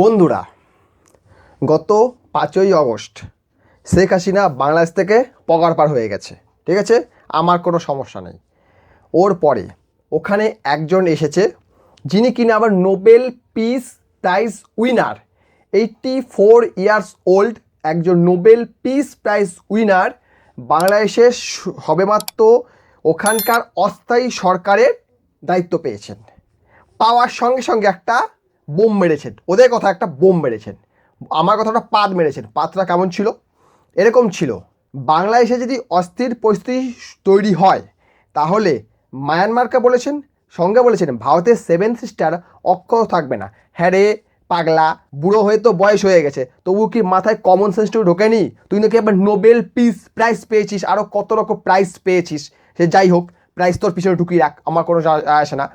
বন্ধুরা, গত পাঁচই অগস্ট শেখ হাসিনা বাংলাদেশ থেকে পগার পার হয়ে গেছে, ঠিক আছে? আমার কোনো সমস্যা নেই। ওর পরে ওখানে একজন এসেছে যিনি কিনা আবার Nobel peace prize winner. Eighty four years old একজন নোবেল পিস প্রাইজ উইনার বাংলাদেশে সবেমাত্র ওখানকার অস্থায়ী সরকারের দায়িত্ব পেয়েছেন। পাওয়ার সঙ্গে সঙ্গে একটা বোম মেরেছেন। ওদের কথা একটা বোম মেরেছেন। আমার কথাটা পাত মেরেছেন। পাতটা কেমন ছিল? এরকম ছিল। বাংলাদেশে যদি অস্থির পরিস্থিতি তৈরি হয়, তাহলে মায়ানমারকে বলেছেন, সঙ্গে বলেছেন, ভারতের সেভেন সিস্টার অক্ষর থাকবে না। হ্যাঁ রে, পাগলা, বুড়ো হয়ে তো বয়স হয়ে গেছে। তবু কি মাথায় কমন সেন্সটুকু ঢোকেনি? তুই নাকি এবার নোবেল পিস প্রাইজ পেয়েছিস? আরও কত রকম প্রাইজ পেয়েছিস? সে যাই হোক প্রাইজ তোর পিছনে ঢুকিয়ে রাখ। আমার কোনো আসে না।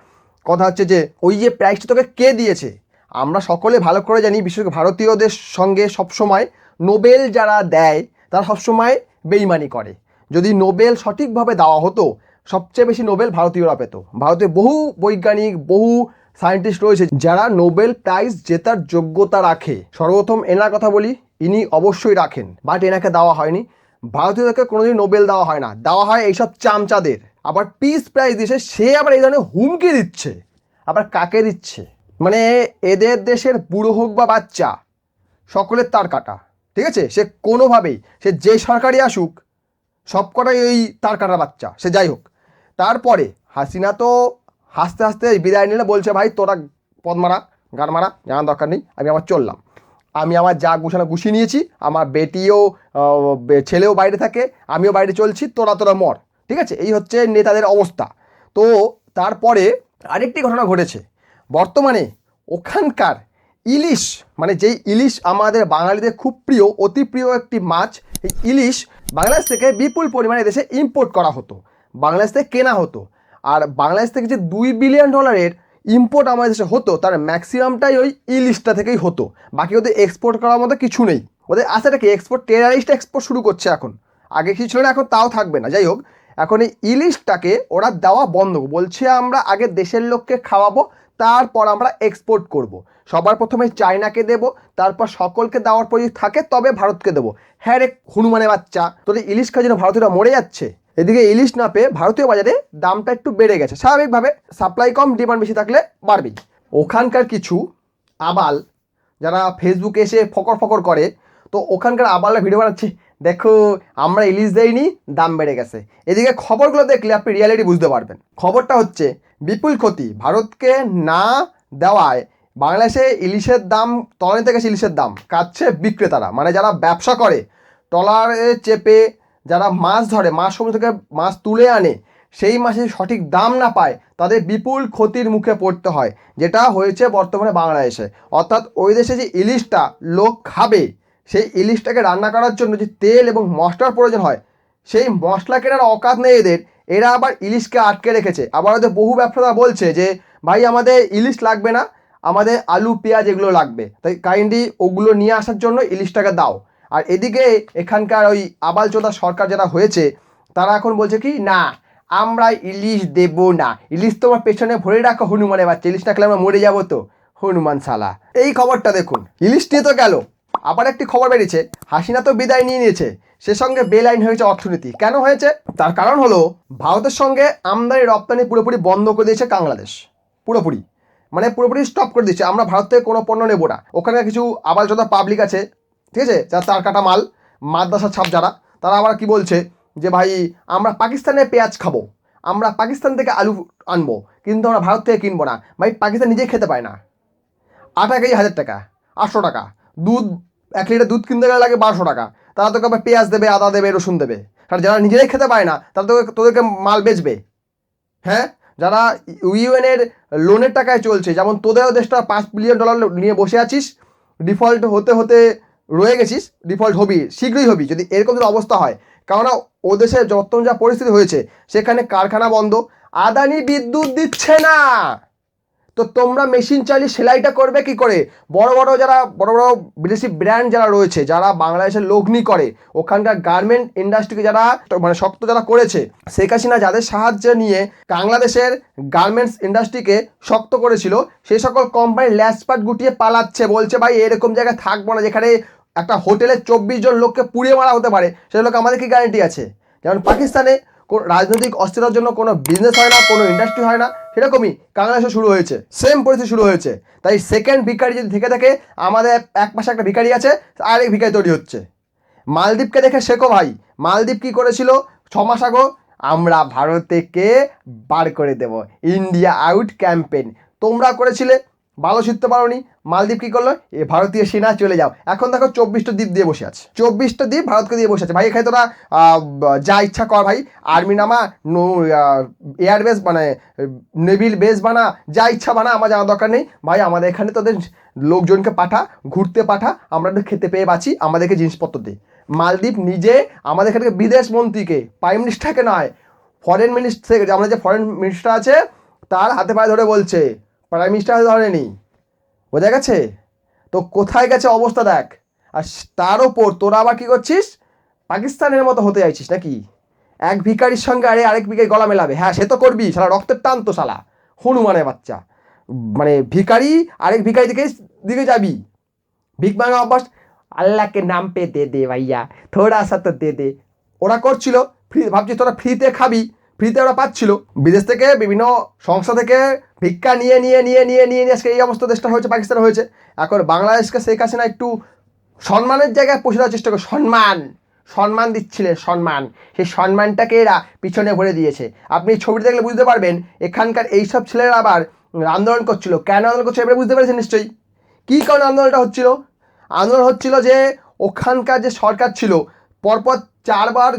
কথা হচ্ছে যে, ওই যে প্রাইজটা তোকে কে দিয়েছে? আমরা সকলে ভালো করে জানি বিশেষ করে ভারতীয়দের সঙ্গে সবসময় নোবেল যারা দেয়, তারা সবসময় বেইমানি করে। যদি নোবেল সঠিকভাবে দেওয়া হতো, সবচেয়ে বেশি নোবেল ভারতীয়রা পেত। ভারতে বহু বৈজ্ঞানিক, বহু সায়েন্টিস্ট রয়েছে যারা নোবেল প্রাইজ জেতার যোগ্যতা রাখে। সর্বপ্রথম এনার কথা বলি, ইনি অবশ্যই রাখেন। বাট এনাকে দেওয়া হয়নি। ভারতীয়দেরকে কোনোদিন নোবেল দেওয়া হয় না। দেওয়া হয় এইসব চামচাদের। আবার পিস প্রাইজ দিয়েছে সে আবার এই ধরনের হুমকি দিচ্ছে। আবার কাকে দিচ্ছে? মানে এদের দেশের বুড়ো হোক বা বাচ্চা, সকলের তার কাটা, ঠিক আছে? সে কোনোভাবেই, সে যে সরকারি আসুক, সব কটাই এই তার কাটা বাচ্চা, সে যাই হোক। তারপরে হাসিনা তো হাসতে হাসতে বিদায় নিলে, বলছে, ভাই, তোরা পদ মারা, গান মারা, জানার দরকার নেই, আমি আবার চললাম। আমি আমার যা গুছানো গুছিয়ে নিয়েছি, আমার বেটিও ছেলেও বাইরে থাকে, আমিও বাইরে চলছি, তোরা তোরা মর। ঠিক আছে? এই হচ্ছে নেতাদের অবস্থা। তো তারপরে আরেকটি ঘটনা ঘটেছে। বর্তমানে ওখানকার ইলিশ মানে যেই ইলিশ আমাদের বাঙালিদের খুব প্রিয়, অতি প্রিয় একটি মাছ, এই ইলিশ বাংলাদেশ থেকে বিপুল পরিমাণে দেশে ইম্পোর্ট করা হতো। বাংলাদেশ থেকে কেনা হতো। আর বাংলাদেশ থেকে যে দুই বিলিয়ন ডলারের ইম্পোর্ট আমাদের দেশে হতো, তার ম্যাক্সিমামটাই ওই ইলিশটা থেকেই হতো। বাকি ওদের এক্সপোর্ট করার মতো কিছু নেই। ওদের আসাটা কি? এক্সপোর্ট টেরারিস্ট এক্সপোর্ট শুরু করছে এখন। আগে কিছু ছিল না, এখন তাও থাকবে না। যাই হোক এখন এই ইলিশটাকে ওরা দেওয়া বন্ধ বলছে আমরা আগে দেশের লোককে খাওয়াবো, তারপর আমরা এক্সপোর্ট করব। সবার প্রথমে চায়নাকে দেব, তারপর সকলকে দেওয়ার পর যদি থাকে তবে ভারতকে দেবো। হ্যাঁ রে হনুমানের বাচ্চা তোদের ইলিশ খাওয়ার জন্য ভারতীয়রা মরে যাচ্ছে। এদিকে ইলিশ না পেয়ে ভারতীয় বাজারে দামটা একটু বেড়ে গেছে। স্বাভাবিকভাবে সাপ্লাই কম ডিমান্ড বেশি থাকলে বাড়বেই। ওখানকার কিছু আবাল, যারা ফেসবুকে এসে ফকর ফকর করে, তো ওখানকার আবালরা ভিডিও বানাচ্ছে দেখো, আমরা ইলিশ দেইনি, দাম বেড়ে গেছে। এদিকে খবরগুলো দেখলে আপনি রিয়ালিটি বুঝতে পারবেন। খবরটা হচ্ছে, বিপুল ক্ষতি। ভারতকে না দেওয়ায় বাংলাদেশে ইলিশের দাম, তলানি থেকে ইলিশের দাম, কাটছে বিক্রেতারা। মানে যারা ব্যবসা করে ট্রলারে চেপে যারা মাছ ধরে, মাছ সমুদ্র থেকে মাছ তুলে আনে, সেই মাছের সঠিক দাম না পায়, তাদের বিপুল ক্ষতির মুখে পড়তে হয়, যেটা হয়েছে বর্তমানে বাংলাদেশে। অর্থাৎ ওই দেশে যে ইলিশটা লোক খাবে সেই ইলিশটাকে রান্না করার জন্য যে তেল এবং মশলার প্রয়োজন হয়, সেই মশলা কেনার অকাত নেই এদের। এরা আবার ইলিশকে আটকে রেখেছে। আবার ওদের বহু ব্যবসাদা বলছে যে, ভাই, আমাদের ইলিশ লাগবে না। আমাদের আলু, পেঁয়াজ এগুলো লাগবে। তাই কাইন্ডলি ওগুলো নিয়ে আসার জন্য ইলিশটাকে দাও। আর এদিকে এখানকার ওই আবালচোদা সরকার যারা হয়েছে, তারা এখন বলছে কি, না, আমরা ইলিশ দেব না। ইলিশ তোমার পেছনে ভরে রাখো, হনুমানের বাচ্চা। ইলিশ না খেলে আমরা মরে যাব তো, হনুমান সালা এই খবরটা দেখুন। ইলিশ নিয়ে তো গেল। আবার একটি খবর বেরিয়েছে। হাসিনা তো বিদায় নিয়ে নিয়েছে। সে সঙ্গে বেলাইন হয়েছে অর্থনীতি। কেন হয়েছে? তার কারণ হলো, ভারতের সঙ্গে আমদানি রপ্তানি পুরোপুরি বন্ধ করে দিয়েছে বাংলাদেশ। পুরোপুরি। মানে পুরোপুরি স্টপ করে দিচ্ছে। আমরা ভারত থেকে কোনো পণ্য নেব না। ওখানে কিছু আবালচোদা পাবলিক আছে। ঠিক আছে? যারা তার কাটা মাল মাদ্রাসা ছাপ যারা, তারা আবার কি বলছে? যে ভাই, আমরা পাকিস্তানে পেঁয়াজ খাব। আমরা পাকিস্তান থেকে আলু আনব। কিন্তু আমরা ভারত থেকে কিনবো না। ভাই, পাকিস্তান নিজেই খেতে পায় না। আটা কেজি হাজার টাকা, আটশো টাকা। দুধ এক লিটার দুধ কিনতে গেলে লাগে বারোশো টাকা। তারা তোকে আবার পেঁয়াজ দেবে, আদা দেবে, রসুন দেবে। আর যারা নিজেরাই খেতে পায় না, তারা তোকে, তোদেরকে মাল বেচবে। হ্যাঁ? যারা ইউএনের লোনের টাকায় চলছে, যেমন তোদেরও দেশটা পাঁচ বিলিয়ন ডলার নিয়ে বসে আছিস ডিফল্ট হতে হতে রয়ে গেছিস ডিফল্ট হবি, শীঘ্রই হবি, যদি এরকম যদি অবস্থা হয়। কেননা ও দেশে বর্তমান যা পরিস্থিতি হয়েছে, সেখানে কারখানা বন্ধ, আদানি বিদ্যুৎ দিচ্ছে না। তো তোমরা মেশিন চালিয়ে সেলাইটা করবে কি করে? বড় বড় যারা, বড় বড় বিদেশি ব্র্যান্ড যারা রয়েছে, যারা বাংলাদেশের লগ্নি করে, ওখানকার গার্মেন্ট ইন্ডাস্ট্রিকে যারা মানে শক্ত যারা করেছে, শেখ হাসিনা যাদের সাহায্য নিয়ে বাংলাদেশের গার্মেন্টস ইন্ডাস্ট্রিকে শক্ত করেছিল সেই সকল কোম্পানি ল্যাসপাট গুটিয়ে পালাচ্ছে, বলছে ভাই, এরকম জায়গায় থাকব না, যেখানে একটা হোটেলে চব্বিশ জন লোককে পুড়িয়ে মারা হতে পারে সেই লোক আমাদের কি গ্যারান্টি আছে? যেমন পাকিস্তানে রাজনৈতিক অস্থিরতার জন্য কোনো বিজনেস হয় না, কোনো ইন্ডাস্ট্রি হয় না, সেরকমই বাংলাদেশে শুরু হয়েছে। সেম পরিস্থিতি শুরু হয়েছে। তাই সেকেন্ড ভিকারি যদি থেকে থাকে, আমাদের এক পাশে একটা ভিখারি আছে, আরেক ভিখারি তৈরি হচ্ছে। মালদ্বীপকে দেখে শেখো ভাই, মালদ্বীপ কি করেছিল? ছ মাস আগো, আমরা ভারতকে বার করে দেব ইন্ডিয়া আউট ক্যাম্পেন তোমরা করেছিলে, ভালো শিখতে পারোনি মালদ্বীপ কি করল? এ ভারতীয় সেনা চলে যাও। এখন দেখো চব্বিশটা দ্বীপ দিয়ে বসে আছে। চব্বিশটা দ্বীপ ভারতকে দিয়ে বসে আছে। ভাই, এখানে তোরা যা ইচ্ছা কর ভাই। আর্মি নামা, নো এয়ার বেস মানে নেভিল বেস বানা, যা ইচ্ছা বানা, আমার জানার দরকার নেই। ভাই, আমাদের এখানে তোদের লোকজনকে পাঠা, ঘুরতে পাঠা, আমরা একটু খেতে পেয়ে বাঁচি, আমাদেরকে জিনিসপত্র দে। মালদ্বীপ নিজে আমাদের এখানে বিদেশ মন্ত্রীকে প্রাইম মিনিস্টারকে নয় ফরেন মিনিস্টার আমাদের যে ফরেন মিনিস্টার আছে, তার হাতে পায়ে ধরে বলছে প্রাইম মিনিস্টার ধরেনি। বোঝা গেছে? তো কোথায় গেছে অবস্থা দেখ। আর তার ওপর তোরা আবার কী করছিস? পাকিস্তানের মতো হতে চাইছিস নাকি? এক ভিখারির সঙ্গে আরে আরেক ভিকারি গলা মেলাবে। হ্যাঁ সে তো করবি, শালা রক্তের টান তো, শালা। হনুমানের বাচ্চা। মানে ভিকারি আরেক ভিখারি দিকে দিকে যাবি। ভিক মাঙ্গা অভ্যাস আল্লাহকে নাম পে দে দে ভাইয়া, থোড়া সা তো দে দে। ওরা করছিল, ফ্রি ভাবছিস তোরা ফ্রিতে খাবি ফ্রিতে ওরা পাচ্ছিল। বিদেশ থেকে বিভিন্ন সংস্থা থেকে ভিক্ষা নিয়ে নিয়ে নিয়ে নিয়ে নিয়ে নিয়ে আজকে এই অবস্থা দেশটা হয়েছে, পাকিস্তান হয়েছে। এখন বাংলাদেশকে শেখ হাসিনা একটু সম্মানের জায়গায় পৌঁছে দেওয়ার চেষ্টা করে সম্মান সম্মান দিচ্ছিলেন, সম্মান। সেই সম্মানটাকে এরা পিছনে ভরে দিয়েছে। আপনি ছবিটা দেখলে বুঝতে পারবেন, এখানকার এইসব ছেলেরা আবার আন্দোলন করছিল। কেন আন্দোলন করছিল এবারে বুঝতে পেরেছেন নিশ্চয়ই? কী কারণে আন্দোলনটা হচ্ছিল? আন্দোলন হচ্ছিল যে, ওখানকার যে সরকার ছিল, পরপর চারবার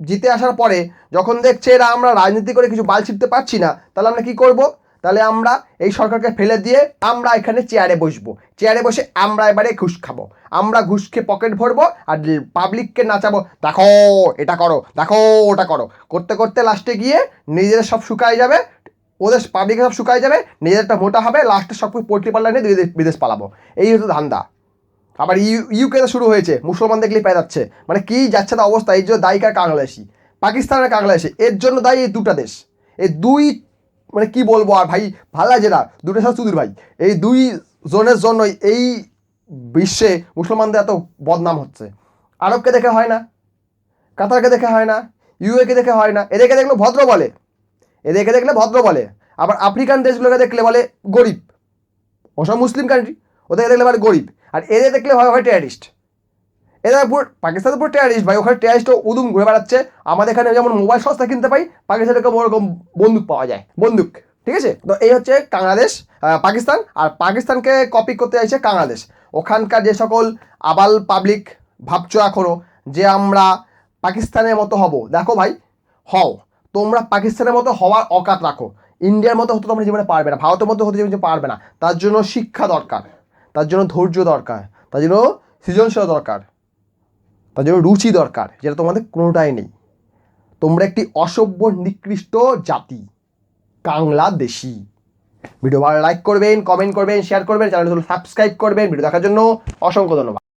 জিতে আসার পরে যখন দেখছে এরা, আমরা রাজনীতি করে কিছু বাল ছিটতে পারছি না, তাহলে আমরা কী করব? তাহলে আমরা এই সরকারকে ফেলে দিয়ে আমরা এখানে চেয়ারে বসবো। চেয়ারে বসে আমরা এবারে ঘুষ খাব। আমরা ঘুষ খেয়ে পকেট ভরবো আর পাবলিককে নাচাবো, দেখো, এটা করো, দেখো, ওটা করো। করতে করতে লাস্টে গিয়ে নিজেদের সব শুকায় যাবে, ওদের পাবলিক সব শুকায় যাবে, নিজেরটা মোটা হবে লাস্টে সব কিছু পোল্ট্রি পাল্লা নিয়ে বিদেশ- পালাবো। এই হচ্ছে ধান্দা। আবার ইউ ইউকেতে শুরু হয়েছে, মুসলমান দেখলেই পেয়ে যাচ্ছে। মানে কি যাচ্ছে না অবস্থা, এই জন্য দায়িকার বাংলাদেশি পাকিস্তানের বাংলাদেশি এর জন্য দায়ী এই দুটা দেশ। এই দুই মানে কি বলব? আর ভাই, ভালো লাগে না। দুটো সাথে সুদূর ভাই। এই দুই জোনের জন্যই এই বিশ্বে মুসলমানদের এত বদনাম হচ্ছে। আরবকে দেখে হয় না, কাতারকে দেখে হয় না, ইউএকে দেখে হয় না। এদেরকে দেখলে ভদ্র বলে। এদেরকে দেখলে ভদ্র বলে। আবার আফ্রিকান দেশগুলোকে দেখলে বলে গরিব। ওসব মুসলিম কান্ট্রি ওদেরকে দেখলে বলে গরিব। আর এদের দেখলে হয় টেয়ারিস্ট এরা পুরো পাকিস্তানের পুরো টেয়ারিস্ট ভাই, ওখানে টেয়ারিস্টও উদুম ঘুরে বেড়াচ্ছে। আমাদের এখানে যেমন মোবাইল সস্তা কিনতে পাই পাকিস্তানে ওরকম বন্দুক পাওয়া যায়, বন্দুক, ঠিক আছে? তো এই হচ্ছে বাংলাদেশ পাকিস্তান, আর পাকিস্তানকে কপি করতে চাইছে বাংলাদেশ। ওখানকার যে সকল আবাল পাবলিক ভাবছ এখনও যে আমরা পাকিস্তানের মতো হব। দেখো ভাই, হও, তোমরা পাকিস্তানের মতো হওয়ার অকাত রাখো। ইন্ডিয়ার মতো হতে তোমরা জীবনে পারবে না, ভারতের মতো হতে জীবনে পারবে না। তার জন্য শিক্ষা দরকার, তার জন্য ধৈর্য দরকার, তার জন্য সৃজনশীল দরকার। তার জন্য রুচি দরকার, যেটা তোমাদের কোনোটাই নেই। তোমরা একটি অসভ্য, নিকৃষ্ট জাতি, বাংলাদেশি। ভিডিও ভালো লাইক করবেন কমেন্ট করবেন শেয়ার করবেন চ্যানেল সাবস্ক্রাইব করবেন। ভিডিও দেখার জন্য অসংখ্য ধন্যবাদ।